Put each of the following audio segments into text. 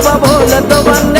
बोलतो बंगाली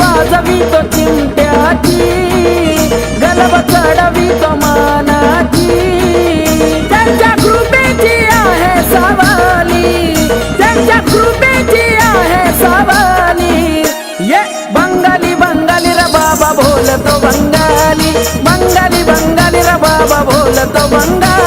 వాసవితో చింతాకి గలవ చడవితో మానాకి చర్చా కృపే జియా హే సవాలి చర్చా కృపే జియా హే సవాలి. ఏ బంగాలి బంగాలి ర బాబా భోలతో బంగాలి బంగాలి బంగాలి ర బాబా భోలతో బంగాలి.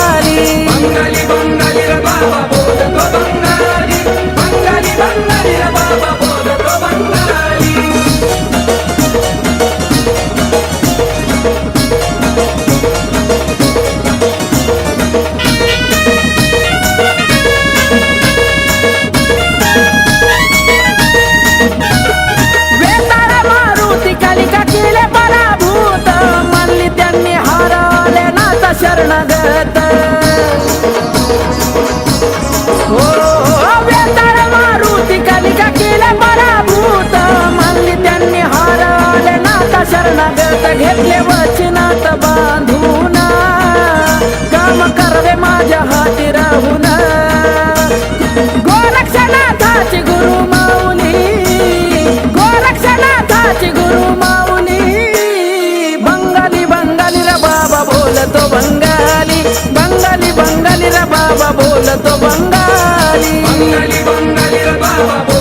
शरणागत घेतले वचनात बांधून. काम करवे माझ्या हाती राहून. गोरक्षनाथाची गुरु माऊली. गोरक्षनाथाची गुरु माऊली. बंगाली बंगाली र बाबा बोलतो बंगाली. बंगाली बंगाली र बाबा बोलतो बंगाली. बंगाली बंगाली रे बाबा